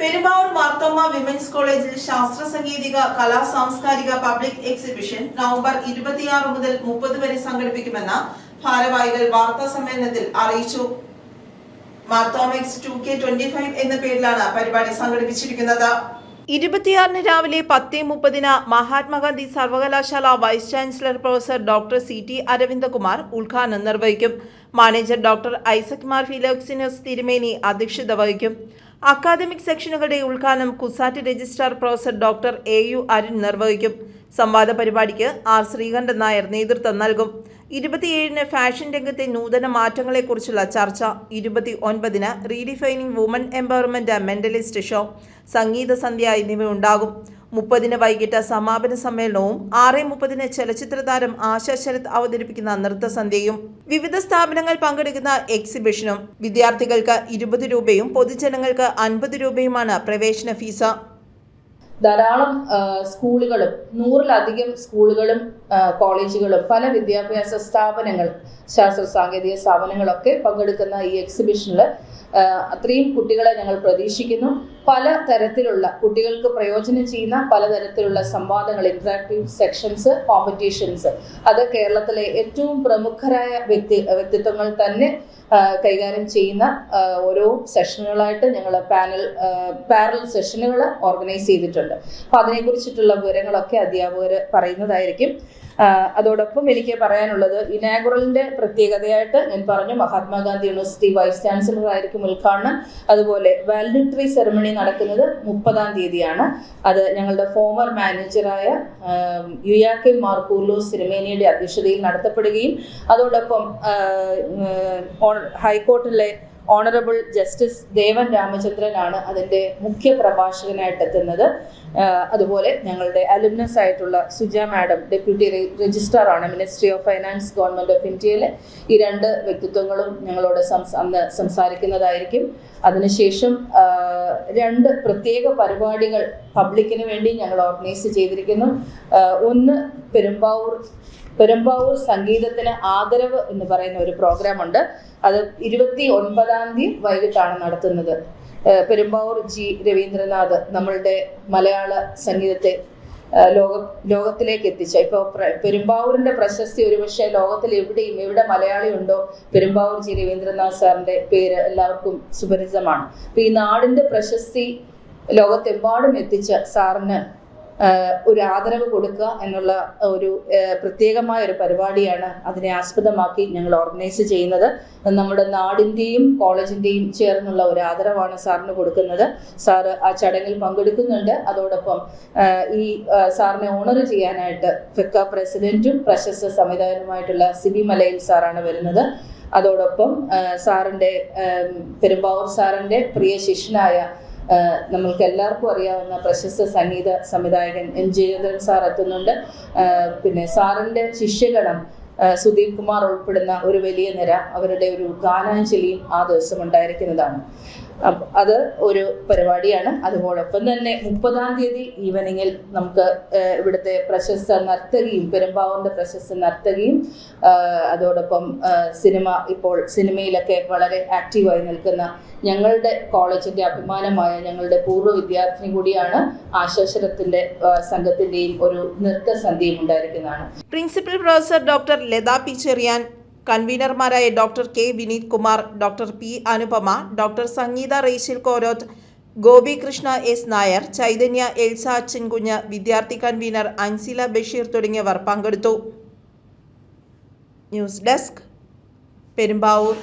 Perumbavoor Marthoma women's കോളേജിൽ ശാസ്ത്ര സംഗീതിക കലാ സാംസ്കാരിക പബ്ലിക് എക്സിബിഷൻ നവംബർ ഇരുപത്തിയാറ് മുതൽ മുപ്പത് വരെ സംഘടിപ്പിക്കുമെന്ന് ഭാരവാഹികൾ വാർത്താ സമ്മേളനത്തിൽ അറിയിച്ചു. Marthomex two K twenty five എന്ന പേരിലാണ് പരിപാടി സംഘടിപ്പിച്ചിരിക്കുന്നത്. ഇരുപത്തിയാറിന് രാവിലെ പത്ത് മുപ്പതിന് മഹാത്മാഗാന്ധി സർവകലാശാല vice chancellor professor doctor C T Aravindakumar ഉദ്ഘാടനം നിർവഹിക്കും. Manager doctor Isaac Mar Philoxenos തിരുമേനി അധ്യക്ഷത വഹിക്കും. അക്കാദമിക് സെക്ഷനുകളുടെ ഉദ്ഘാടനം CUSAT registrar professor doctor A U Arun നിർവഹിക്കും. സംവാദ പരിപാടിക്ക് ആർ ശ്രീകണ്ഠൻ നായർ നേതൃത്വം നൽകും. ഇരുപത്തിയേഴിന് ഫാഷൻ രംഗത്തെ നൂതന മാറ്റങ്ങളെക്കുറിച്ചുള്ള ചർച്ച. ഇരുപത്തി ഒൻപതിന് redefining woman empowerment mentalist show സംഗീത സന്ധ്യ എന്നിവ ഉണ്ടാകും മുപ്പതിന് വൈകിട്ട് സമാപന സമ്മേളനവും ആറ് മുപ്പതിന് ചലച്ചിത്ര താരം ശരത് അവതരിപ്പിക്കുന്ന നൃത്തസന്ധ്യയും വിവിധ സ്ഥാപനങ്ങൾ പങ്കെടുക്കുന്ന എക്സിബിഷനും വിദ്യാർത്ഥികൾക്ക് ഇരുപത് രൂപയും പൊതുജനങ്ങൾക്ക് അൻപത് രൂപയുമാണ് പ്രവേശന ഫീസ്. ധാരാളം സ്കൂളുകളും നൂറിലധികം സ്കൂളുകളും കോളേജുകളും പല വിദ്യാഭ്യാസ സ്ഥാപനങ്ങൾ ശാസ്ത്ര സാങ്കേതിക സ്ഥാപനങ്ങളൊക്കെ പങ്കെടുക്കുന്ന ഈ എക്സിബിഷനിൽ അത്രയും കുട്ടികളെ ഞങ്ങൾ പ്രതീക്ഷിക്കുന്നു. പല തരത്തിലുള്ള കുട്ടികൾക്ക് പ്രയോജനം ചെയ്യുന്ന പലതരത്തിലുള്ള സംവാദങ്ങൾ ഇന്ററാക്റ്റീവ് സെക്ഷൻസ് കോമ്പറ്റീഷൻസ് അത് കേരളത്തിലെ ഏറ്റവും പ്രമുഖരായ വ്യക്തി വ്യക്തിത്വങ്ങൾ തന്നെ കൈകാര്യം ചെയ്യുന്ന ഓരോ സെഷനുകളായിട്ട് ഞങ്ങൾ പാനൽ പാരൽ സെഷനുകൾ ഓർഗനൈസ് ചെയ്തിട്ടുണ്ട്. അപ്പോൾ അതിനെക്കുറിച്ചിട്ടുള്ള വിവരങ്ങളൊക്കെ അധ്യാപകർ പറയുന്നതായിരിക്കും. അതോടൊപ്പം എനിക്ക് പറയാനുള്ളത് ഇനാഗുറലിന്റെ പ്രത്യേകതയായിട്ട് ഞാൻ പറഞ്ഞു മഹാത്മാഗാന്ധി യൂണിവേഴ്സിറ്റി വൈസ് ചാൻസലർ ആയിരിക്കും ഉദ്ഘാടനം. അതുപോലെ വാലഡിറ്ററി സെറമണി നടക്കുന്നത് മുപ്പതാം തീയതിയാണ്. അത് ഞങ്ങളുടെ ഫോമർ മാനേജറായ യുയാക്കി യുയാക്കെ മാർക്കൂർലോ സിനിമേനിയുടെ അധ്യക്ഷതയിൽ നടത്തപ്പെടുകയും അതോടൊപ്പം ഹൈക്കോർട്ടിലെ ഓണറബിൾ ജസ്റ്റിസ് ദേവൻ രാമചന്ദ്രനാണ് അതിന്റെ മുഖ്യ പ്രഭാഷകനായിട്ട് എത്തുന്നത്. അതുപോലെ ഞങ്ങളുടെ അലുമിനസ് ആയിട്ടുള്ള സുജ മാഡം ഡെപ്യൂട്ടി രജിസ്ട്രാർ ആണ് ministry of finance government of ഇന്ത്യയിലെ ഈ രണ്ട് വ്യക്തിത്വങ്ങളും ഞങ്ങളോട് അന്ന് സംസാരിക്കുന്നതായിരിക്കും. അതിനുശേഷം രണ്ട് പ്രത്യേക പരിപാടികൾ പബ്ലിക്കിന് വേണ്ടി ഞങ്ങൾ ഓർഗനൈസ് ചെയ്തിരിക്കുന്നു. ഒന്ന് പെരുമ്പാവൂർ പെരുമ്പാവൂർ സംഗീതത്തിന് ആദരവ് എന്ന് പറയുന്ന ഒരു പ്രോഗ്രാം ഉണ്ട് അത് ഇരുപത്തി ഒൻപതാം തീയതി വൈകിട്ടാണ് നടത്തുന്നത്. പെരുമ്പാവൂർ ജി. രവീന്ദ്രനാഥ് നമ്മളുടെ മലയാള സംഗീതത്തെ ലോക ലോകത്തിലേക്ക് എത്തിച്ച. ഇപ്പോൾ പെരുമ്പാവൂരിന്റെ പ്രശസ്തി ഒരുപക്ഷെ ലോകത്തിൽ എവിടെയും എവിടെ മലയാളി ഉണ്ടോ പെരുമ്പാവൂർ ജി രവീന്ദ്രനാഥ് സാറിന്റെ പേര് എല്ലാവർക്കും സുപരിചിതമാണ്. അപ്പൊ ഈ നാടിന്റെ പ്രശസ്തി ലോകത്തെമ്പാടും എത്തിച്ച സാറിന് ഒരു ആദരവ് കൊടുക്കുക എന്നുള്ള ഒരു പ്രത്യേകമായ ഒരു പരിപാടിയാണ് അതിനെ ആസ്പദമാക്കി ഞങ്ങൾ ഓർഗനൈസ് ചെയ്യുന്നത്. നമ്മുടെ നാടിന്റെയും കോളേജിന്റെയും ചേർന്നുള്ള ഒരു ആദരവാണ് സാറിന് കൊടുക്കുന്നത്. സാറ് ആ ചടങ്ങിൽ പങ്കെടുക്കുന്നുണ്ട്. അതോടൊപ്പം ഈ സാറിനെ ഓണർ ചെയ്യാനായിട്ട് ഫിക്ക പ്രസിഡന്റും പ്രശസ്ത സംവിധായകനുമായിട്ടുള്ള സിബി മലയിൽ സാറാണ് വരുന്നത്. അതോടൊപ്പം സാറിന്റെ പെരുമ്പാവൂർ സാറിന്റെ പ്രിയ ശിഷ്യനായ നമ്മൾക്ക് എല്ലാവർക്കും അറിയാവുന്ന പ്രശസ്ത സംഗീത സംവിധായകൻ എൻ ജയചന്ദ്രൻ സാർ എത്തുന്നുണ്ട്. പിന്നെ സാറിന്റെ ശിഷ്യഗണം സുധീർ കുമാർ ഉൾപ്പെടുന്ന ഒരു വലിയ നിര അവരുടെ ഒരു ഗാനാഞ്ജലിയും ആ ദിവസം ഉണ്ടായിരിക്കുന്നതാണ്. അത് ഒരു പരിപാടിയാണ്. അതോടൊപ്പം തന്നെ മുപ്പതാം തീയതി ഈവനിങ്ങിൽ നമുക്ക് ഇവിടുത്തെ പ്രശസ്ത നർത്തകിയും പെരുമ്പാവൂരിന്റെ പ്രശസ്ത നർത്തകിയും അതോടൊപ്പം സിനിമ ഇപ്പോൾ സിനിമയിലൊക്കെ വളരെ ആക്റ്റീവായി നിൽക്കുന്ന ഞങ്ങളുടെ കോളേജിന്റെ അഭിമാനമായ ഞങ്ങളുടെ പൂർവ വിദ്യാർത്ഥിനി കൂടിയാണ് ആശോശരത്തിന്റെ ആഹ് സംഘത്തിന്റെയും ഒരു നൃത്തസന്ധ്യയും ഉണ്ടായിരിക്കുന്നതാണ്. Principal professor doctor Latha P Cherian കൺവീനർമാരായ doctor K Vineeth Kumar doctor P Anupama doctor Sangeetha Reshil Koroth Gopikrishna S Nair Chaitanya Elsa Achankunju വിദ്യാർത്ഥി കൺവീനർ അൻസില ബഷീർ തുടങ്ങിയവർ പങ്കെടുത്തു. News desk Perumbavoor.